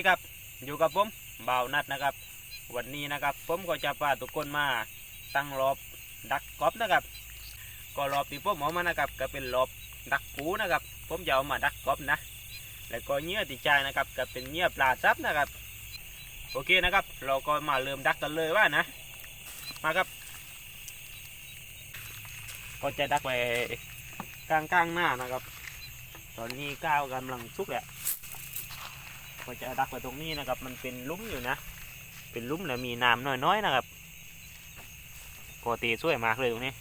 ดีครับ อยู่กับผมเบานัดนะครับ วันนี้นะครับ ผมก็จะพาทุกคนมาตั้งรอบดักกอบนะครับ ก็รอบที่ผมเอามานะครับ ก็เป็นรอบดักปูนะครับ ผมจะเอามาดักกอบนะ แล้วก็เหยื่อที่ใช้นะครับ ก็เป็นเหยื่อปลาซับนะครับ โอเคนะครับ เราก็มาเริ่มดักกันเลยว่านะ มาครับ ก็จะดักไปกลางๆหน้านะครับ ตอนนี้ก้าวกำลังสุกแหละ ก็จะดักไปตรงนี้นะครับ มันเป็นลุ่มอยู่นะ เป็นลุ่มแล้วมีน้ำน้อยๆนะครับก็ตีสวยมากเลยตรงนี้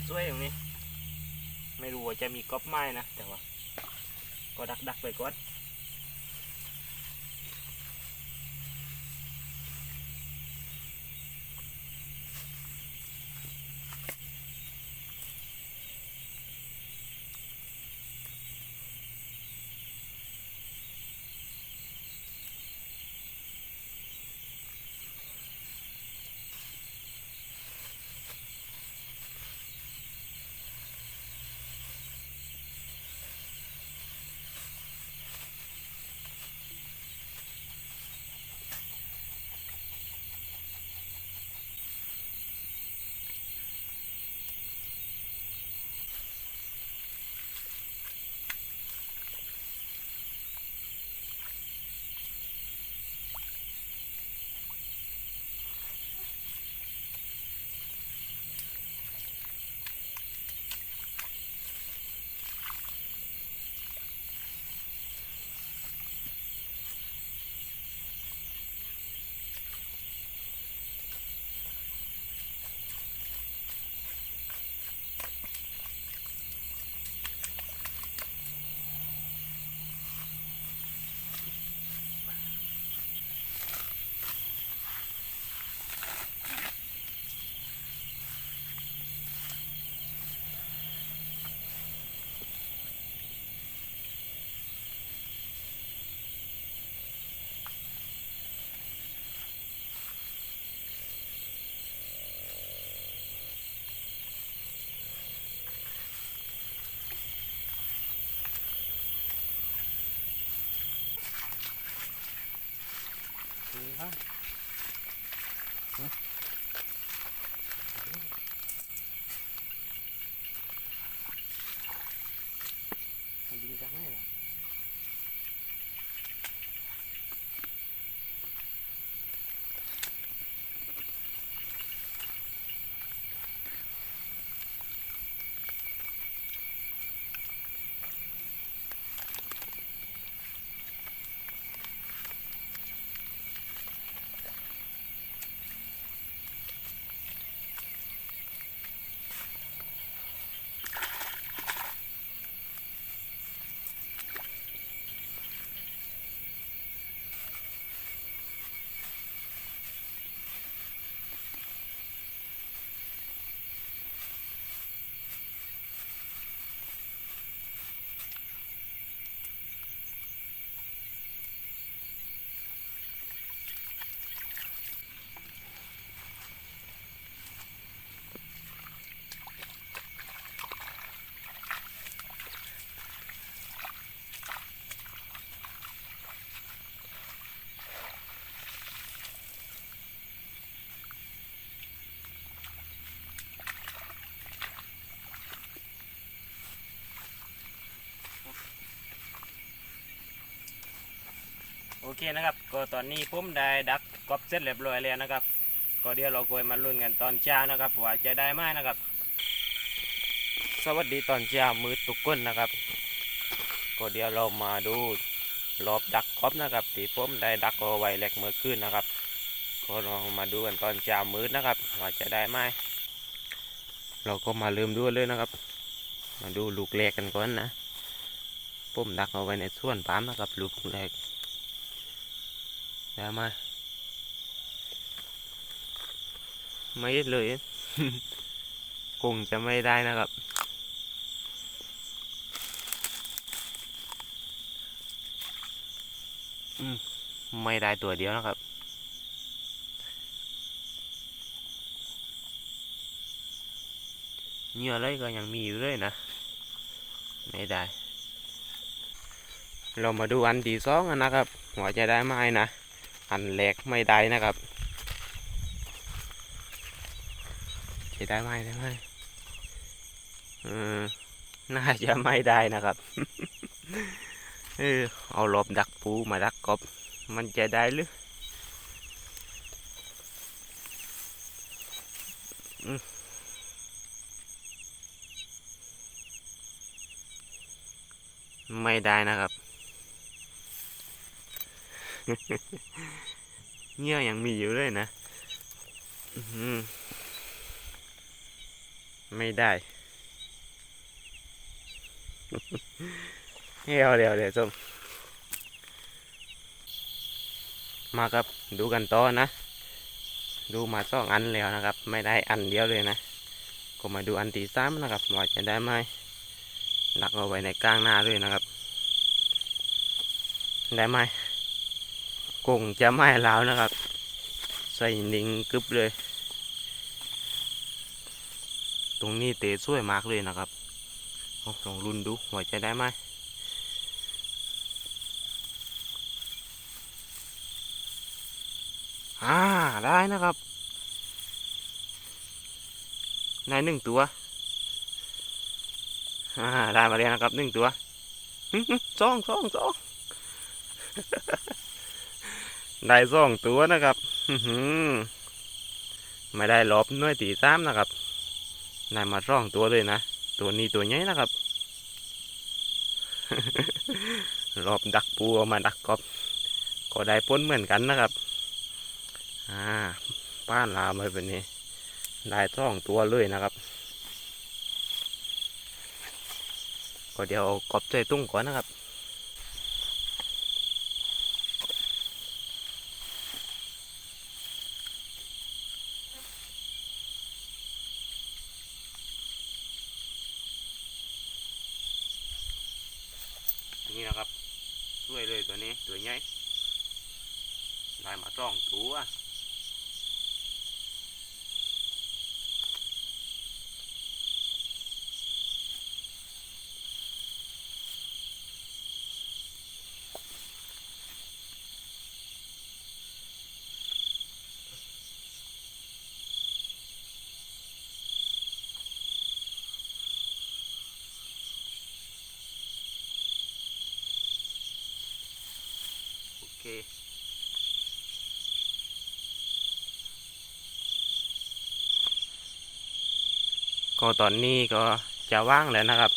เตะสวยตรงนี้ ไม่รู้ว่าจะมีก๊อปไม้นะ แต่ว่า ก็ดักดักๆไปก่อน นี่ เคนะครับ ก็ตอนนี้ผมได้ดักกอบเสร็จเรียบร้อยแล้วนะครับ ก็เดี๋ยวเราก็มาลุ้นกันตอนเช้านะครับว่าจะได้ไหมนะครับ สวัสดีตอนเช้ามืดทุกคนนะครับ ก็เดี๋ยวเรามาดูรอบดักครบนะครับที่ผมได้ดักเอาไว้แหลกเมื่อคืนนะครับก็ลองมาดูกันตอนเช้ามืดนะครับ ว่าจะได้ไหมเราก็มาลืมดูเลยนะครับ มาดูลูกแรกกันก่อนนะผมดักเอาไว้ในส่วนปาล์มนะครับ ลูกแรก ได้ไมไม่เลยคงจะไม่ได้นะครับ ไม่ได้ตัวเดียวนะครับเหยื่อเลยก็ยังมีอยู่เลยนะ ไม่ได้ เรามาดูอันที่สองนนะครับว่าจะได้ไหมนะ อันแรกไม่ได้นะครับจะได้ไหมได้ไหมเออน่าจะไม่ได้นะครับเออเอาลบดักปูมาดักกบ มันจะได้หรือไม่ได้นะครับ เงี้ยยังมีอยู่เลยนะไม่ได้เดี๋ยวเดี๋ยวเดี๋ยวส้มมาครับดูกันต่อนะ ดูมาสองอันแล้วนะครับ ไม่ได้อันเดียวเลยนะ ก็มาดูอันที่สามนะครับว่าจะได้ไหมดักเอาไว้ในกลางหน้าเลยนะครับ ได้ไหม งจะไม่แล้วนะครับ ใส่นิ่งกึบเลย ตรงนี้เตะสวยมากเลยนะครับอลองรุนดูว่าจะได้ไหมอ่าได้นะครับได้หนึ่งตัวอ่าได้มาแล้วนะครับหนึ่งตัวสองสองสอง ได้สองตัวนะครับไม่ได้หลบหน้อยตีสามนะครับได้มาสองตัวเลยนะ ตัวนี้ตัวใหญ่นะครับรอบดักปูเอามาดักกบก็ได้พ้นเหมือนกันนะครับ อ่าป้านลามไปแบบนี้ได้สองตัวเลยนะครับ ก็เดี๋ยวกบใจตุ้งก่อนนะครับ นี่นะครับช่วยเลยตัวนี้ตัวใหญ่ ได้มาสองตัวโอเค ก็ตอนนี้ก็จะว่างแล้วนะครับ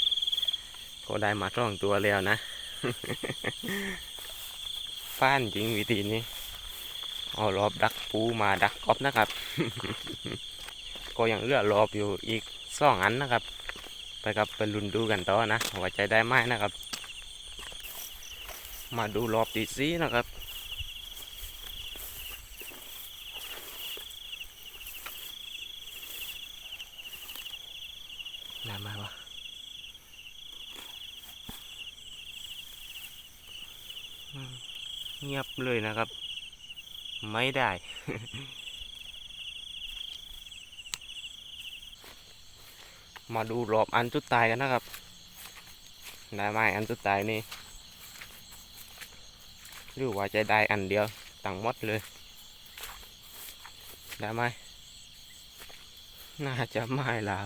ก็ได้มาช่องตัวแล้วนะฟ้านจริงวิธีนี้เอารอบดักปูมาดักกอบนะครับ ก็ยังเลือรอบอยู่อีกสองอันนะครับ ไปกับไปลุนดูกันต่อนะว่าจได้ไหมนะครับ มาดูรอบตีซีนะครับ ได้ไหมวะอืม เงียบเลยนะครับ ไม่ได้ มาดูรอบอันสุดท้ายกันนะครับได้ไหมอันสุดท้ายนี่หรือว่าจะได้อันเดียวตั้งมดเลยได้ไหมน่าจะไม่แล้ว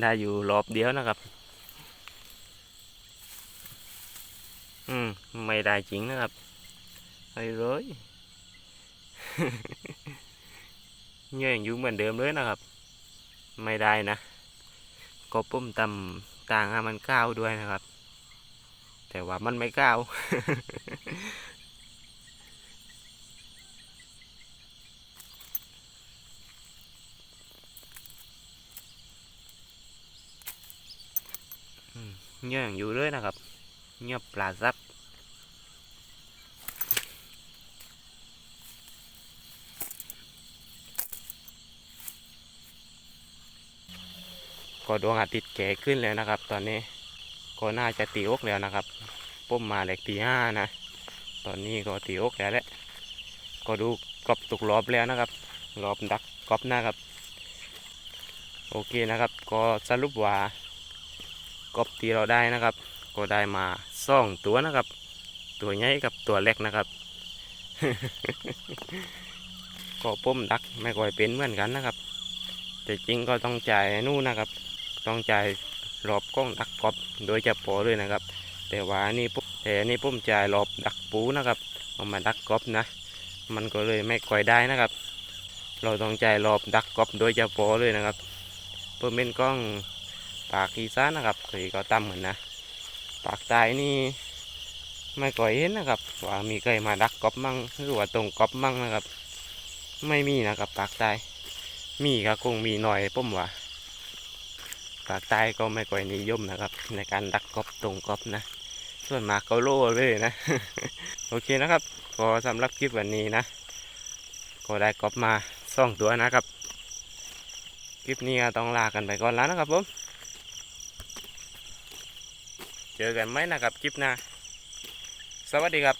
ได้อยู่รอบเดียวนะครับ อืม ไม่ได้จริงนะครับไปเลยเหยื่อยังอยู่เหมือนเดิมเลยนะครับ ไม่ได้นะ ก็ปุ้มตำต่างมันก้าวด้วยนะครับ แต่ว่ามันไม่ก้าวอืมเหยื่อยังอยู่เลยนะครับ เหยื่อปลาซับก็ดวงอาทิตย์แก่ขึ้นแล้วนะครับ ตอนนี้ก็น่าจะตีอกแล้วนะครับปุ้มมาเล็กตีห้านะ ตอนนี้ก็ตีอกแล้วแหละก็ดูกรอบตกรอบแล้วนะครับ รอบดักกรอบนะครับ โอเคนะครับ ก็สรุปว่ากรอบที่เราได้นะครับ ก็ได้มา สองตัวนะครับ ตัวใหญ่กับตัวเล็กนะครับก็ปุ้มดักไม่ค่อยเป็นเหมือนกันนะครับ แต่จริงก็ต้องจ่ายนู่นนะครับ ต้องจ่ายรอบกล้องดักกอบโดยเฉพาะเลยนะครับ แต่ว่านี่ปุ๊บแต่อันนี่ผมจ่ายรอบดักปูนะครับเอามาดักกอบนะ มันก็เลยไม่ค่อยได้นะครับ เราต้องจ่ายรอบดักกอบโดยเฉพาะเลยนะครับเพื่อเป็นกล้องปากอีสานนะครับเคยก็ตั้มเหมือนนะากใต้นี่ไม่ค่อยเห็นนะครับว่ามีใครมาดักกอบมั่งหรือว่าตรงกอบมั่งนะครับ ไม่มีนะครับปากใต้มีก็คงมีหน่อยผมว่าภาคใต้ก็ไม่ค่อยนิยมนะครับ ในการดักกบตรงกบนะ ส่วนมากก็โล่เลยนะ โอเคนะครับก็สำหรับคลิปวันนี้นะ ก็ได้กบมาสองตัวนะครับ คลิปนี้ต้องลากันไปก่อนแล้วนะครับผม เจอกันไหมนะครับคลิปหน้าสวัสดีครับ